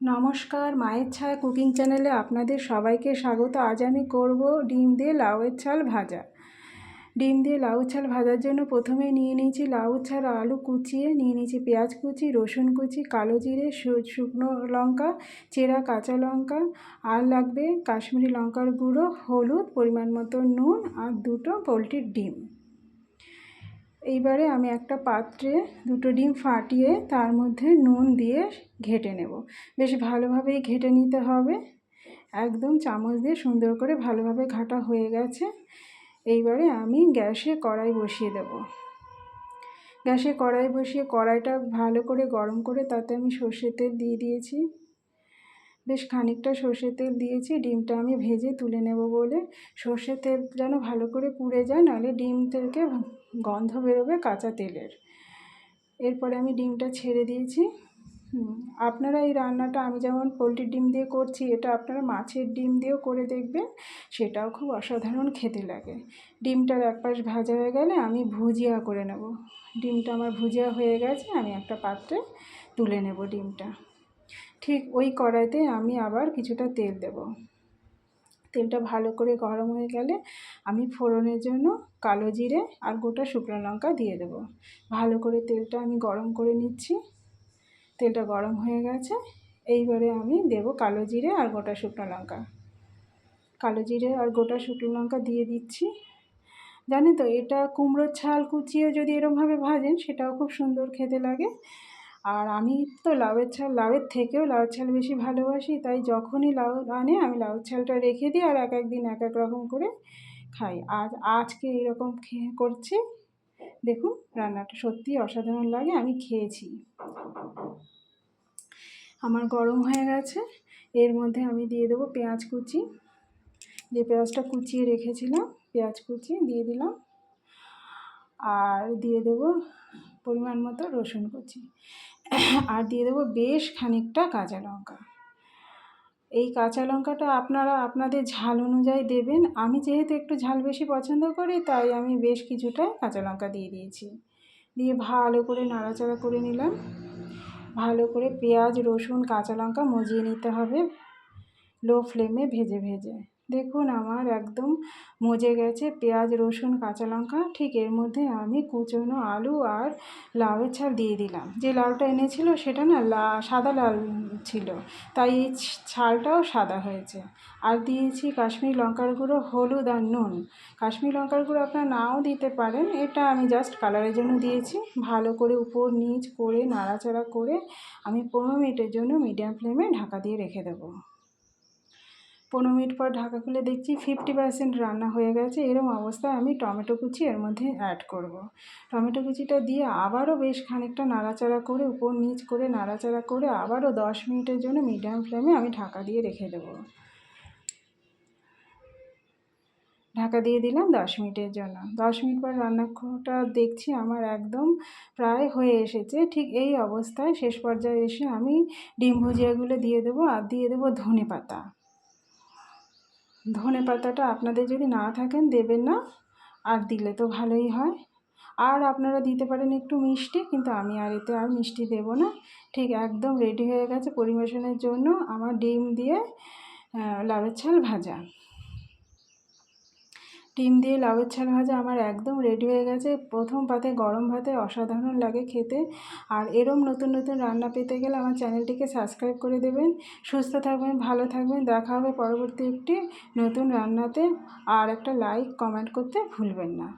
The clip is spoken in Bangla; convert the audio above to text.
নমস্কার, মায়ের ছায়া কুকিং চ্যানেলে আপনাদের সবাইকে স্বাগত। আজ আমি করব ডিম দিয়ে লাউয়ের ছাল ভাজা। ডিম দিয়ে লাউ ছাল ভাজার জন্য প্রথমে নিয়ে নিয়েছি লাউ ছাল আলু কুচিয়ে নিয়ে নিয়েছি পেঁয়াজ কুচি, রসুন কুচি, কালো জিরে শুকনো লঙ্কা, চেরা কাঁচা লঙ্কা, আর লাগবে কাশ্মীরি লঙ্কার গুঁড়ো, হলুদ, পরিমাণ মতো নুন, আর দুটো পোলট্রির ডিম। এইবারে আমি একটা পাত্রে দুটো ডিম ফাটিয়ে তার মধ্যে নুন দিয়ে ঘেটে নেব। বেশ ভালোভাবেই ঘেটে নিতে হবে। একদম চামচ দিয়ে সুন্দর করে ভালোভাবে ঘাটা হয়ে গেছে। এইবারে আমি গ্যাসে কড়াই বসিয়ে দেব। গ্যাসে কড়াই বসিয়ে কড়াইটা ভালো করে গরম করে তাতে আমি সর্ষের তেল দিয়ে দিয়েছি। বেশ খানিকটা সর্ষের তেল দিয়েছি, ডিমটা আমি ভেজে তুলে নেব বলে। সর্ষের তেল যেন ভালো করে পুড়ে যায়, নাহলে ডিম থেকে গন্ধ বেরোবে কাঁচা তেলের। এরপরে আমি ডিমটা ছেড়ে দিয়েছি। আপনারা এই রান্নাটা, আমি যেমন পোলট্রির ডিম দিয়ে করছি, এটা আপনারা মাছের ডিম দিয়েও করে দেখবেন, সেটাও খুব অসাধারণ খেতে লাগে। ডিমটার এক পাশ ভাজা হয়ে গেলে আমি ভুজিয়া করে নেব। ডিমটা আমার ভুজিয়া হয়ে গেছে, আমি একটা পাত্রে তুলে নেব ডিমটা। ঠিক ওই কড়াইতে আমি আবার কিছুটা তেল দেব। তেলটা ভালো করে গরম হয়ে গেলে আমি ফোড়নের জন্য কালো জিরে আর গোটা শুকনো লঙ্কা দিয়ে দেব। ভালো করে তেলটা আমি গরম করে নিচ্ছি। তেলটা গরম হয়ে গেছে। এইবারে আমি দেব কালো জিরে আর গোটা শুকনো লঙ্কা। কালো জিরে আর গোটা শুকনো লঙ্কা দিয়ে দিচ্ছি। জানেন তো, এটা কুমড়োর ছাল কুচিয়ে যদি এরমভাবে ভাজেন, সেটাও খুব সুন্দর খেতে লাগে। আর আমি তো লাউয়ের ছাল লাউয়ের থেকেও লাউয়ের ছাল বেশি ভালোবাসি, তাই যখনই লাউ আনে, আমি লাউয়ের ছালটা রেখে দিই আর এক এক দিন এক এক রকম করে খাই। আজ, আজকে এরকম খেয়ে করছি। দেখুন, রান্নাটা সত্যিই অসাধারণ লাগে, আমি খেয়েছি। আমার গরম হয়ে গেছে, এর মধ্যে আমি দিয়ে দেবো পেঁয়াজ কুচি। যে পেঁয়াজটা কুচিয়ে রেখেছিলাম, পেঁয়াজ কুচি দিয়ে দিলাম। আর দিয়ে দেবো পরিমাণ মতো রসুন কুচি। আর দিয়ে দেবো বেশ খানিকটা কাঁচা লঙ্কা। এই কাঁচা লঙ্কাটা আপনারা আপনাদের ঝাল অনুযায়ী দেবেন। আমি যেহেতু একটু ঝাল বেশি পছন্দ করি, তাই আমি বেশ কিছুটা কাঁচা লঙ্কা দিয়ে দিয়েছি। দিয়ে ভালো করে নাড়াচাড়া করে নিলাম। ভালো করে পেঁয়াজ, রসুন, কাঁচা লঙ্কা মজিয়ে নিতে হবে। লো ফ্লেমে ভেজে ভেজে। দেখুন আমার একদম মজে গেছে। পেঁয়াজ, রসুন, কাঁচা লঙ্কা, ঠিক এর মধ্যে আমি কুচনো আলু আর লাউয়ের ছাল দিয়ে দিলাম। যে লাউটা এনেছিল সেটা না লা, সাদা লাল ছিল, তাই এই ছালটাও সাদা হয়েছে। আর দিয়েছি কাশ্মীরি লঙ্কার গুঁড়ো, হলুদ আর নুন। কাশ্মীরি লঙ্কার গুঁড়ো আপনারা নাও দিতে পারেন, এটা আমি জাস্ট কালারের জন্য দিয়েছি। ভালো করে উপর নিচ করে, নাড়াচাড়া করে আমি পনেরো মিনিটের জন্য মিডিয়াম ফ্লেমে ঢাকা দিয়ে রেখে দেবো। পনেরো মিনিট পর ঢাকা খুলে দেখছি ফিফটি পার্সেন্ট রান্না হয়ে গেছে। এরম অবস্থায় আমি টমেটো কুচি এর মধ্যে অ্যাড করব। টমেটো কুচিটা দিয়ে আবারও বেশ খানিকটা নাড়াচাড়া করে, উপর নিচ করে নাড়াচাড়া করে আবারও দশ মিনিটের জন্য মিডিয়াম ফ্লেমে আমি ঢাকা দিয়ে রেখে দেবো। ঢাকা দিয়ে দিলাম দশ মিনিটের জন্য। দশ মিনিট পর রান্নাটা দেখছি আমার একদম প্রায় হয়ে এসেছে। ঠিক এই অবস্থায় শেষ পর্যায়ে এসে আমি ডিম ভুজিয়াগুলো দিয়ে দেবো আর দিয়ে দেবো ধনে পাতা। ধনে পাতাটা আপনাদের যদি না থাকেন দেবেন না, আর দিলে তো ভালোই হয়। আর আপনারা দিতে পারেন একটু মিষ্টি, কিন্তু আমি আর এতে আর মিষ্টি দেব না। ঠিক একদম রেডি হয়ে গেছে পরিবেশনের জন্য আমার ডিম দিয়ে লাউয়ের ছাল ভাজা। ডিম দিয়ে লাউয়ের ছাল ভাজা আমার একদম রেডি হয়ে গেছে। প্রথম পাতে গরম ভাতে অসাধারণ লাগে খেতে। আর এরম নতুন নতুন রান্না পেতে গেলে আমার চ্যানেলটিকে সাবস্ক্রাইব করে দেবেন। সুস্থ থাকবেন, ভালো থাকবেন। দেখা হবে পরবর্তী একটি নতুন রান্নাতে। আর একটা লাইক কমেন্ট করতে ভুলবেন না।